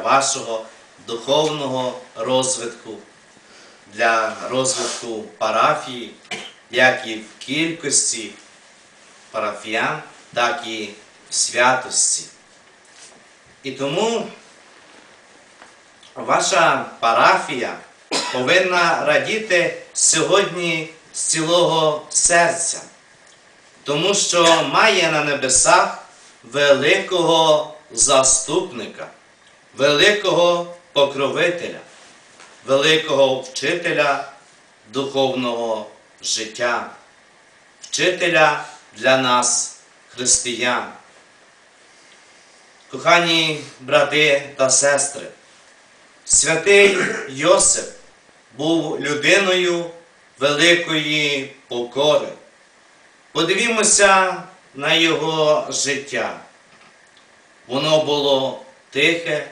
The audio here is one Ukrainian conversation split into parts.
вашого духовного розвитку, для розвитку парафії, як і в кількості парафіян, так і в святості. І тому ваша парафія повинна радіти сьогодні з цілого серця, тому що має на небесах великого заступника, великого покровителя, великого вчителя духовного життя, вчителя для нас, християн. Кохані брати та сестри, святий Йосип був людиною великої покори. Подивімося на його життя. Воно було тихе,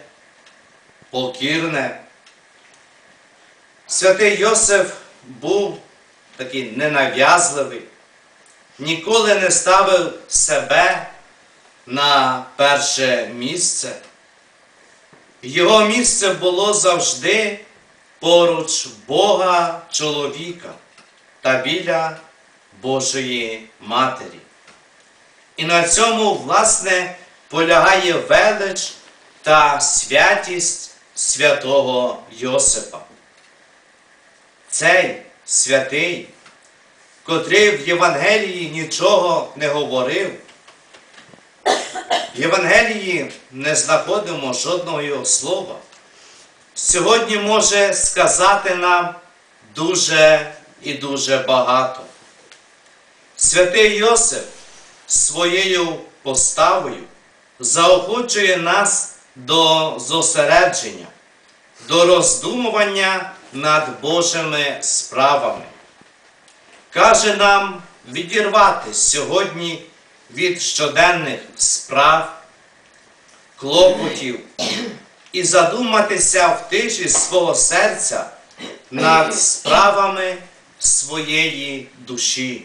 покірне. Святий Йосиф був такий ненав'язливий, ніколи не ставив себе на перше місце. Його місце було завжди поруч Бога чоловіка та біля Божої Матері. І на цьому, власне, полягає велич та святість святого Йосипа. Цей святий, котрий в Євангелії нічого не говорив, в Євангелії не знаходимо жодного його слова, сьогодні може сказати нам дуже і дуже багато. Святий Йосип своєю поставою заохочує нас до зосередження, до роздумування над Божими справами. Каже нам відірвати сьогодні від щоденних справ, клопотів і задуматися в тиші свого серця над справами своєї душі.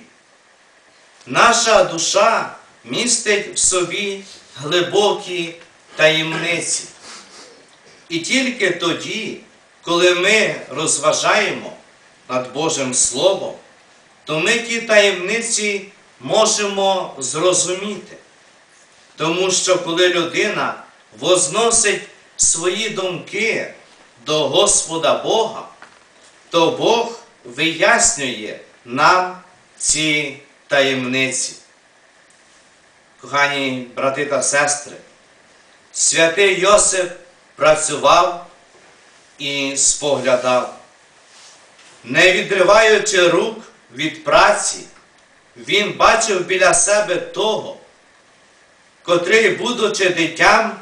Наша душа містить в собі глибокі таємниці. І тільки тоді, коли ми розважаємо над Божим Словом, то ми ті таємниці можемо зрозуміти. Тому що коли людина возносить свої думки до Господа Бога, то Бог вияснює нам ці таємниці. Кохані брати та сестри, святий Йосип працював і споглядав, не відриваючи рук від праці, він бачив біля себе того, котрий, будучи дитям,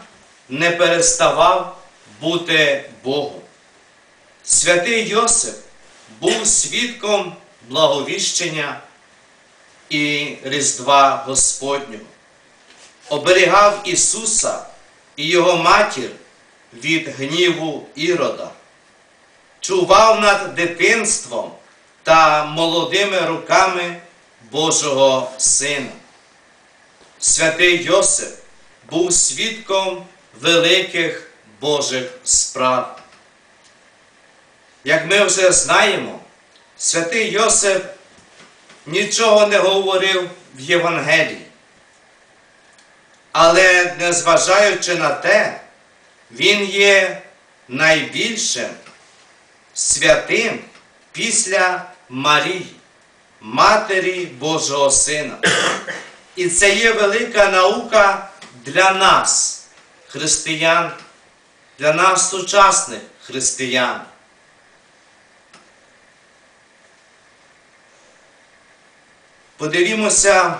не переставав бути Богом. Святий Йосип був свідком благовіщення і Різдва Господнього, оберігав Ісуса і Його матір від гніву Ірода, чував над дитинством та молодими руками Божого Сина. Святий Йосип був свідком великих Божих справ. Як ми вже знаємо, святий Йосип нічого не говорив в Євангелії. Але незважаючи на те, він є найбільшим святим після Марії, Матері Божого Сина. І це є велика наука для нас, християн, для нас сучасних християн. Подивімося,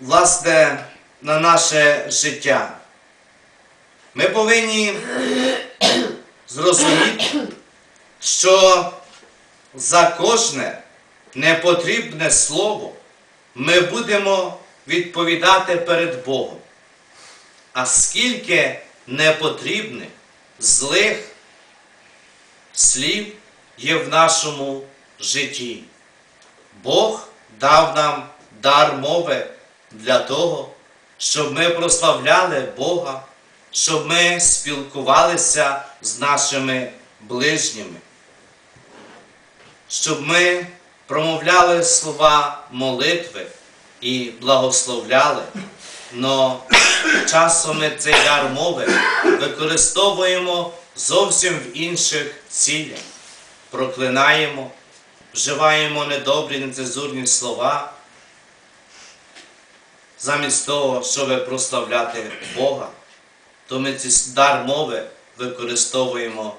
власне, на наше життя. Ми повинні зрозуміти, що за кожне непотрібне слово ми будемо відповідати перед Богом. А скільки непотрібних, злих слів є в нашому житті. Бог дав нам дар мови для того, щоб ми прославляли Бога, щоб ми спілкувалися з нашими ближніми, щоб ми промовляли слова молитви і благословляли, но часом ми цей дар мови використовуємо зовсім в інших цілях, проклинаємо, вживаємо недобрі, нецензурні слова, замість того, щоб прославляти Бога, то ми цей дар мови використовуємо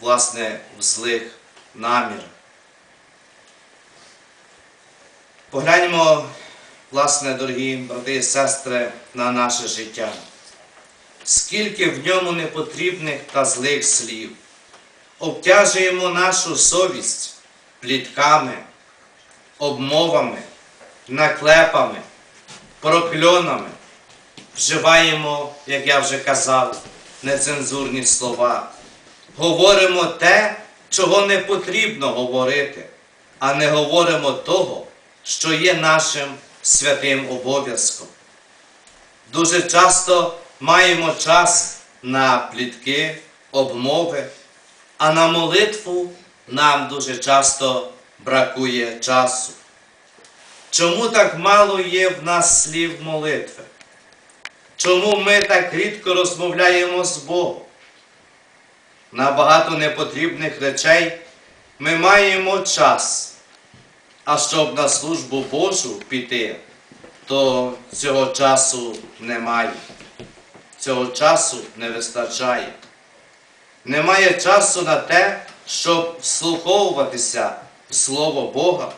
власне в злих намірах. Погляньмо, власне, дорогі брати і сестри, на наше життя. Скільки в ньому непотрібних та злих слів. Обтяжуємо нашу совість плітками, обмовами, наклепами, прокльонами. Вживаємо, як я вже казав, нецензурні слова. Говоримо те, чого не потрібно говорити, а не говоримо того, що є нашим святим обов'язком. Дуже часто маємо час на плітки, обмови, а на молитву нам дуже часто бракує часу. Чому так мало є в нас слів молитви? Чому ми так рідко розмовляємо з Богом? На багато непотрібних речей ми маємо час, а щоб на службу Божу піти, то цього часу немає. Цього часу не вистачає. Немає часу на те, щоб вслуховуватися в Слово Бога,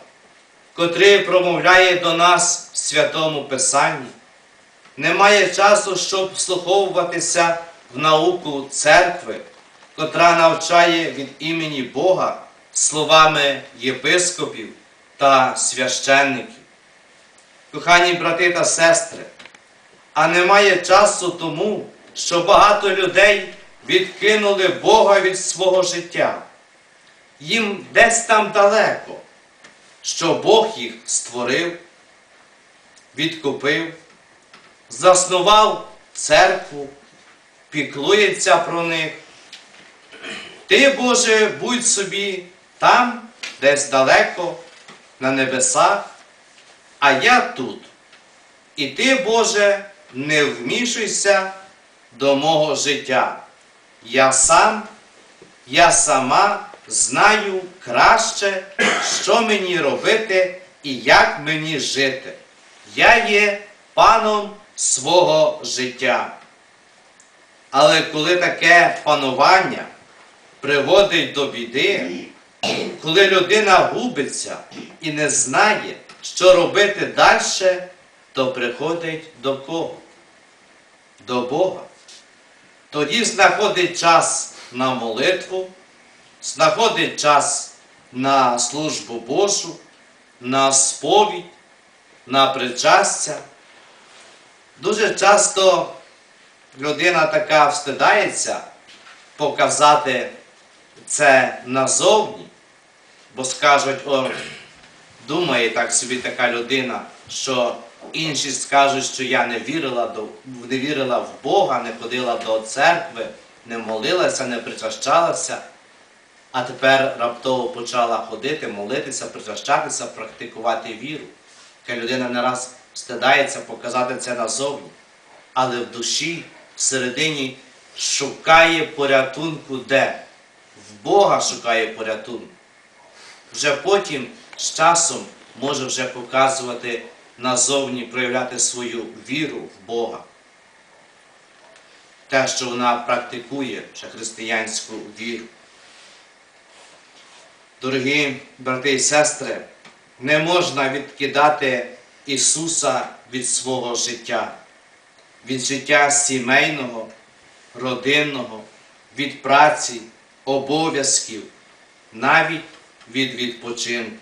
котрий промовляє до нас в Святому Писанні. Немає часу, щоб вслуховуватися в науку церкви, котра навчає від імені Бога словами єпископів та священників. Кохані брати та сестри, а немає часу тому, що багато людей відкинули Бога від свого життя. Їм десь там далеко, що Бог їх створив, відкупив, заснував церкву, піклується про них. Ти, Боже, будь собі там, десь далеко, на небесах, а я тут. І ти, Боже, не вмішуйся до мого життя. Я сам, я сама знаю краще, що мені робити і як мені жити. Я є паном свого життя. Але коли таке панування приводить до біди, коли людина губиться і не знає, що робити далі, то приходить до кого? До Бога. Тоді знаходить час на молитву, знаходить час на службу Божу, на сповідь, на причастя. Дуже часто людина така встидається показати це назовні, бо скажуть, о, думає так собі така людина, що інші скажуть, що я не вірила, до, не вірила в Бога, не ходила до церкви, не молилася, не причащалася, а тепер раптово почала ходити, молитися, причащатися, практикувати віру. Така людина не раз стидається показати це назовні, але в душі, всередині шукає порятунку де? В Бога шукає порятунку. Вже потім з часом може вже показувати назовні, проявляти свою віру в Бога. Те, що вона практикує вже християнську віру. Дорогі брати і сестри, не можна відкидати Ісуса від свого життя, від життя сімейного, родинного, від праці, обов'язків, навіть від відпочинку.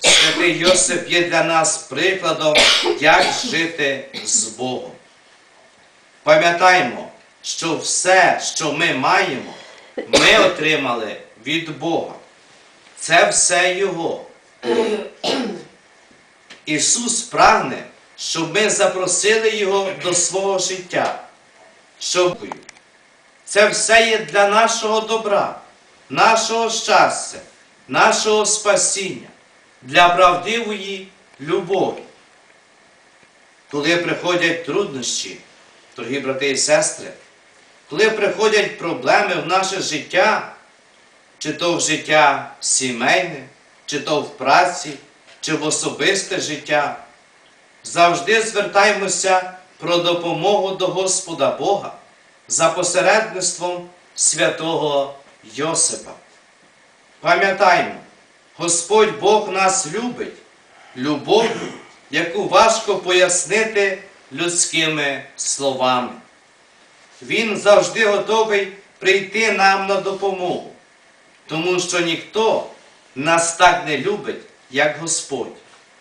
Святий Йосип є для нас прикладом, як жити з Богом. Пам'ятаймо, що все, що ми маємо, ми отримали від Бога. Це все Його. Ісус прагне, щоб ми запросили Його до свого життя, що це все є для нашого добра, нашого щастя, нашого спасіння, для правдивої любові. Коли приходять труднощі, дорогі брати і сестри, коли приходять проблеми в наше життя, чи то в життя сімейне, чи то в праці, чи в особисте життя, завжди звертаємося про допомогу до Господа Бога за посередництвом святого Йосипа. Пам'ятаймо, Господь Бог нас любить, любов'ю, яку важко пояснити людськими словами. Він завжди готовий прийти нам на допомогу, тому що ніхто нас так не любить, як Господь.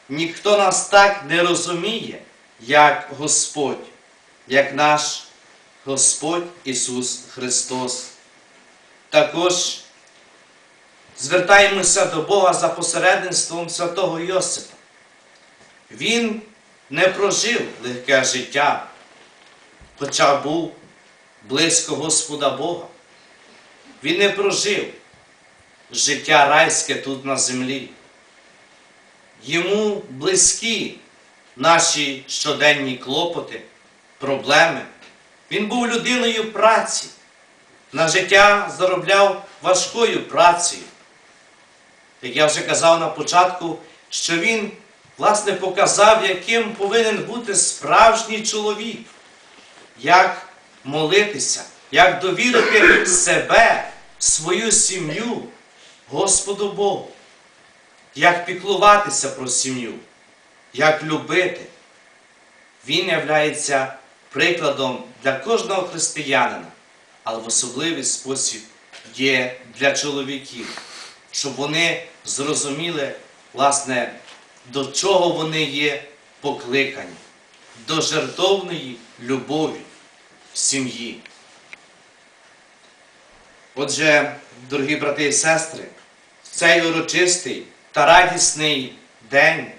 Ніхто нас так не розуміє, як Господь, як наш Господь Ісус Христос. Також звертаємося до Бога за посередництвом святого Йосипа. Він не прожив легке життя, хоча був близько Господа Бога. Він не прожив життя райське тут на землі. Йому близькі наші щоденні клопоти, проблеми. Він був людиною праці. На життя заробляв важкою працею. Як я вже казав на початку, що він, власне, показав, яким повинен бути справжній чоловік, як молитися, як довірити себе, свою сім'ю Господу Богу, як піклуватися про сім'ю, як любити. Він являється прикладом для кожного християнина, але в особливий спосіб є для чоловіків, щоб вони зрозуміли, власне, до чого вони є покликані, до жертовної любові в сім'ї. Отже, дорогі брати і сестри, в цей урочистий та радісний день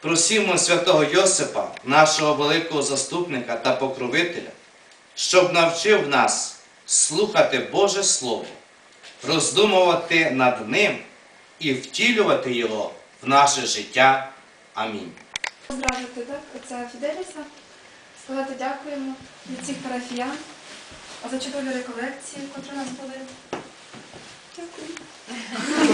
просімо святого Йосипа, нашого великого заступника та покровителя, щоб навчив нас слухати Боже Слово, роздумувати над ним і втілювати його в наше життя. Амінь. Поздравити так, отця Фіделіса, сказати дякуємо від всіх парафіян а за чудові реколекції, котрі нас були. Дякую.